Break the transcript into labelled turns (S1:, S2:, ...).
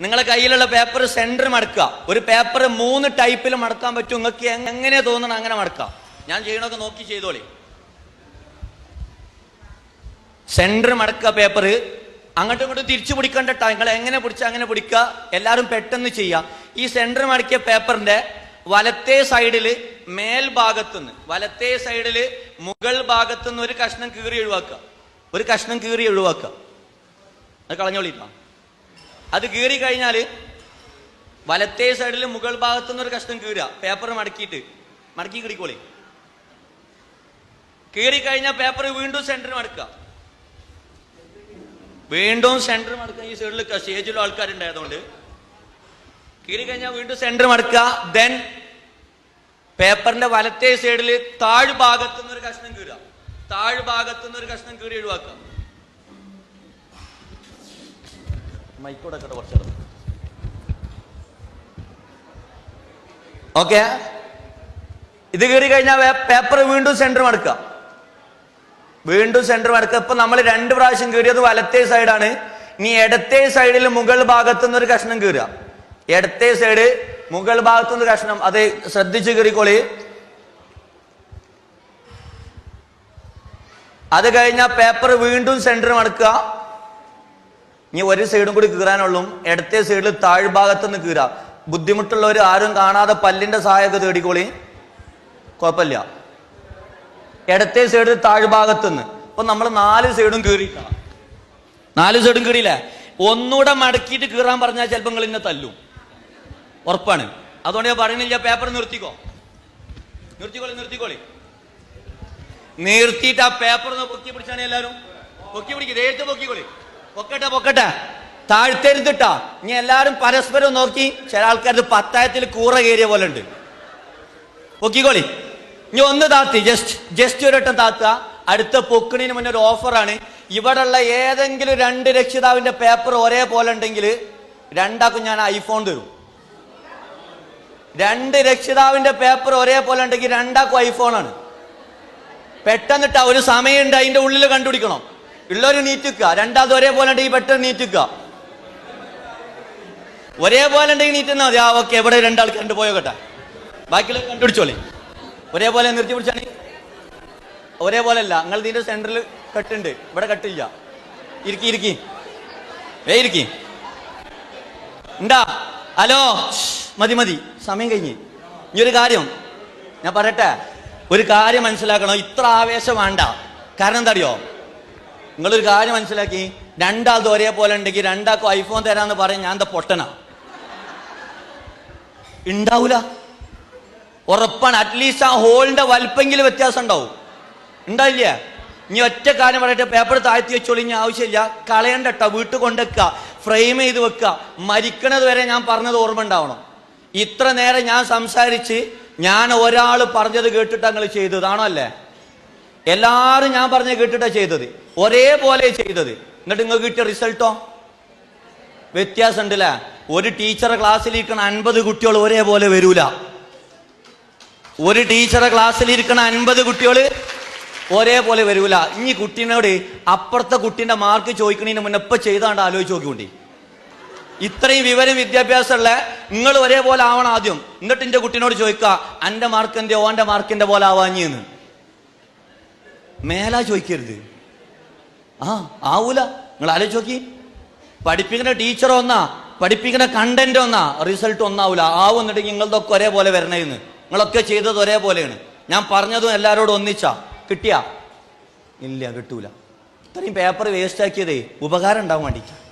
S1: നിങ്ങളെ കയ്യിലുള്ള paper centre മടക്കുക. ഒരു പേപ്പർ മൂന്ന് ടൈപ്പിൽ മടക്കാൻ പറ്റും. നിങ്ങൾക്ക് എങ്ങനെ തോന്നണം അങ്ങനെ മടക്കാം. ഞാൻ ചെയ്യണമൊക്കെ നോക്കി ചെയ്തോളി. സെന്റർ മടക്കുക പേപ്പർ അങ്ങോട്ടും ഇങ്ങോട്ടും തിരിച്ചു പിടിക്കണ്ട ട്ടോ. നിങ്ങൾ എങ്ങനെ പിടിച്ച അങ്ങനെ പിടിക്കുക. എല്ലാവരും പെട്ടെന്ന് ചെയ്യുക. ഈ സെന്റർ മടക്കിയ പേപ്പറിന്റെ വലത്തെ സൈഡിൽ മേൽഭാഗത്തുനിന്ന് വലത്തെ സൈഡിൽ മുകൾ ഭാഗത്തുനിന്ന് ഒരു കഷ്ണം കീറി ഒഴിവാക്കുക. ഒരു കഷ്ണം കീറി ഒഴിവാക്കുക. അത് കളഞ്ഞോളിട്ടോ. അത് കീറി കഴിഞ്ഞാൽ വലത്തേ സൈഡിൽ മുകൾ ഭാഗത്തുനിന്ന് ഒരു കഷ്ണം കീറുക. പേപ്പർ മടക്കിയിട്ട്. മടക്കി കിടിക്കോളി കീറി കഴിഞ്ഞാൽ പേപ്പർ വീണ്ടും സെന്ററിൽ മടക്കുക. വീണ്ടും സെന്റർ മടക്കുക. ഈ സൈഡിൽ സ്റ്റേജിലും ആൾക്കാരുണ്ടായതുകൊണ്ട്. കീറി കഴിഞ്ഞാൽ വീണ്ടും സെന്റർ മടക്കുക. ദെൻ പേപ്പറിന്റെ വലത്തേ സൈഡിൽ താഴ് നിന്നൊരു കഷ്ണം കീറുക. താഴ് നിന്നൊരു കഷ്ണം കീറി ഒഴിവാക്കുക. മൈക്കോടെ കുറച്ച് ഓക്കെ ഇത് കയറി കഴിഞ്ഞാൽ പേപ്പർ വീണ്ടും സെന്റർ മടക്കുക വീണ്ടും സെന്റർ മടക്കുക ഇപ്പൊ നമ്മൾ രണ്ട് പ്രാവശ്യം കയറിയത് വലത്തേ സൈഡാണ് ഇനി ഇടത്തേ സൈഡിൽ മുകൾ ഭാഗത്തുനിന്ന് ഒരു കഷ്ണം കീറുക. ഇടത്തേ സൈഡ് മുകൾ ഭാഗത്തുനിന്ന് കഷ്ണം. അത് ശ്രദ്ധിച്ച് കീറിക്കോളി. അത് കഴിഞ്ഞാൽ പേപ്പർ വീണ്ടും സെന്റർ മടക്കുക ഇനി ഒരു സൈഡും കൂടി കീറാനുള്ളൂ. ഇടത്തെ സൈഡിൽ താഴ്ഭാഗത്ത് നിന്ന് കീറാ. ബുദ്ധിമുട്ടുള്ളവർ ആരും കാണാതെ പല്ലിന്റെ സഹായമൊക്കെ തേടിക്കോളി. കുഴപ്പമില്ല. ഇടത്തെ സൈഡിൽ താഴ്ഭാഗത്ത് നിന്ന് അപ്പൊ നമ്മൾ നാല് സൈഡും കീറിക്കണം നാല് സൈഡും കീറിയില്ലേ? ഒന്നുകൂടെ മടക്കിയിട്ട് കീറാൻ പറഞ്ഞാൽ ചിലപ്പോൾ നിങ്ങൾ ഇന്നെ തല്ലും. ഉറപ്പാണ്. അതുകൊണ്ട് ഞാൻ പറയുന്നില്ല പേപ്പർ നിർത്തിക്കോ? നിർത്തിക്കോളി നിർത്തിക്കോളി. നിർത്തിയിട്ട് ആ പേപ്പർ പൊക്കി പിടിച്ചാണ് എല്ലാവരും? പൊക്കി പിടിക്കും പൊക്കിക്കോളി. പൊക്കട്ടെ പൊക്കട്ടെ. താഴ്ത്തരുതിട്ടാ. ഇനി എല്ലാവരും പരസ്പരം നോക്കി ചില ആൾക്കാർ പത്തായത്തിൽ കൂറ കയറിയ പോലെ ഉണ്ട്. പൊക്കിക്കോളി. ഇനി ഒന്ന് താത്തി ജസ്റ്റ് ജസ്റ്റ് ഒരട്ടം താത്തുക. അടുത്ത പൊക്കിണിന് മുന്നേ ഒരു ഓഫറാണ് ഇവിടെയുള്ള ഏതെങ്കിലും രണ്ട് രക്ഷിതാവിന്റെ പേപ്പർ ഒരേ ഒരേപോലെ ഉണ്ടെങ്കിൽ രണ്ടാക്കും ഞാൻ ഐഫോൺ തരും. രണ്ട് രക്ഷിതാവിന്റെ പേപ്പർ ഒരേ പോലെ ഉണ്ടെങ്കിൽ രണ്ടാക്കും ഐഫോണാണ് പെട്ടെന്നിട്ട് ഒരു സമയമുണ്ട് അതിന്റെ ഉള്ളിൽ കണ്ടുപിടിക്കണം. ഉള്ളൊരു നീറ്റിക്കുക. രണ്ടാമത് ഒരേപോലെ ഉണ്ടെങ്കിൽ പെട്ടെന്ന് നീറ്റിക്കുക. ഒരേപോലെ ഉണ്ടെങ്കിൽ നീറ്റുന്ന മതി. ആ ഓക്കെ എവിടെ രണ്ടാൾ കണ്ടുപോയോ കേട്ടെ ബാക്കിയുള്ള കണ്ടുപിടിച്ചോളി. ഒരേപോലെ നിർത്തി പിടിച്ചാൽ ഒരേപോലെ അല്ല. നിങ്ങൾ ഇതിന്റെ സെന്ററിൽ കെട്ടുണ്ട് ഇവിടെ കെട്ടില്ല ഇരിക്കി ഇരിക്കി. വേ ഇരിക്കി. ഉണ്ടാ ഹലോ? മതി മതി. സമയം കഴിഞ്ഞ്. ഇനി ഒരു കാര്യം. ഞാൻ പറയട്ടെ? ഒരു കാര്യം മനസ്സിലാക്കണം. ഇത്ര ആവേശം വേണ്ട. കാരണം എന്താ അറിയോ? നിങ്ങളൊരു കാര്യം മനസ്സിലാക്കി? രണ്ടാൾക്കും ഒരേപോലെ ഉണ്ടെങ്കിൽ രണ്ടാൾക്കും ഐഫോൺ തരാന്ന് പറയും ഞാൻ എന്താ പൊട്ടനാ? ഉണ്ടാവൂല ഉറപ്പാണ്. അറ്റ്ലീസ്റ്റ് ആ ഹോളിന്റെ വലിപ്പെങ്കിലും വ്യത്യാസം ഉണ്ടാവും. ഉണ്ടായില്ല ഇനി ഒറ്റ കാര്യം പറയട്ടെ പേപ്പർ താഴ്ത്തി വെച്ചോളി ഇനി ആവശ്യമില്ല. കളയണ്ട കേട്ടോ വീട്ടിൽ കൊണ്ടുവെക്കുക ഫ്രെയിം ചെയ്ത് വെക്കുക. മരിക്കണത് വരെ ഞാൻ പറഞ്ഞത് ഓർമ്മ ഉണ്ടാവണം. ഇത്ര നേരം ഞാൻ സംസാരിച്ച് ഞാൻ ഒരാൾ പറഞ്ഞത് കേട്ടിട്ട് നിങ്ങൾ ചെയ്തതാണോ അല്ലേ? എല്ലാവരും ഞാൻ പറഞ്ഞ കേട്ടിട്ടാ ചെയ്തത്. ഒരേപോലെ ചെയ്തത്. എന്നിട്ട് നിങ്ങൾക്ക് കിട്ടിയ റിസൾട്ടോ? വ്യത്യാസം ഉണ്ടല്ലേ ഒരു ടീച്ചറെ ക്ലാസ്സിലിരിക്കണ അൻപത് കുട്ടികൾ ഒരേപോലെ വരൂല. ഒരു ടീച്ചറെ ക്ലാസ്സിലിരിക്കണ അൻപത് കുട്ടികൾ ഒരേപോലെ വരൂല. ഇനി കുട്ടീനോട് അപ്പുറത്തെ കുട്ടീന്റെ മാർക്ക് ചോദിക്കണതിന് മുന്നേ ഇപ്പൊ ചെയ്താണ്ട് ആലോചിച്ച് നോക്കിക്കൊണ്ടി ഇത്രയും വിവരം വിദ്യാഭ്യാസമുള്ള നിങ്ങൾ ഒരേപോലെ ആവണം ആദ്യം. എന്നിട്ട് എന്റെ കുട്ടീനോട് ചോദിക്കുക അന്റെ മാർക്ക് എന്റെ ഓന്റെ മാർക്കിന്റെ പോലെ ആവാഞ്ഞെന്ന്. മേലാ ചോദിക്കരുത്. ആ ആവൂല. നിങ്ങൾ ആലോചിച്ച് നോക്കി. പഠിപ്പിക്കുന്ന ടീച്ചർ ഒന്നാ പഠിപ്പിക്കുന്ന കണ്ടന്റ് ഒന്നാ റിസൾട്ട് ഒന്നാവൂല. ആവുന്നുണ്ടെങ്കിൽ നിങ്ങളതൊക്കെ ഒരേപോലെ വരണേന്ന് നിങ്ങളൊക്കെ ചെയ്തത് ഒരേപോലെയാണ്. ഞാൻ പറഞ്ഞതും എല്ലാവരോടും ഒന്നിച്ചാ. കിട്ടിയാ? ഇല്ല കിട്ടൂല. ഇത്രയും പേപ്പർ വേസ്റ്റ് ആക്കിയതേ ഉപകാരം ഉണ്ടാവാൻ വേണ്ടിയിട്ടാ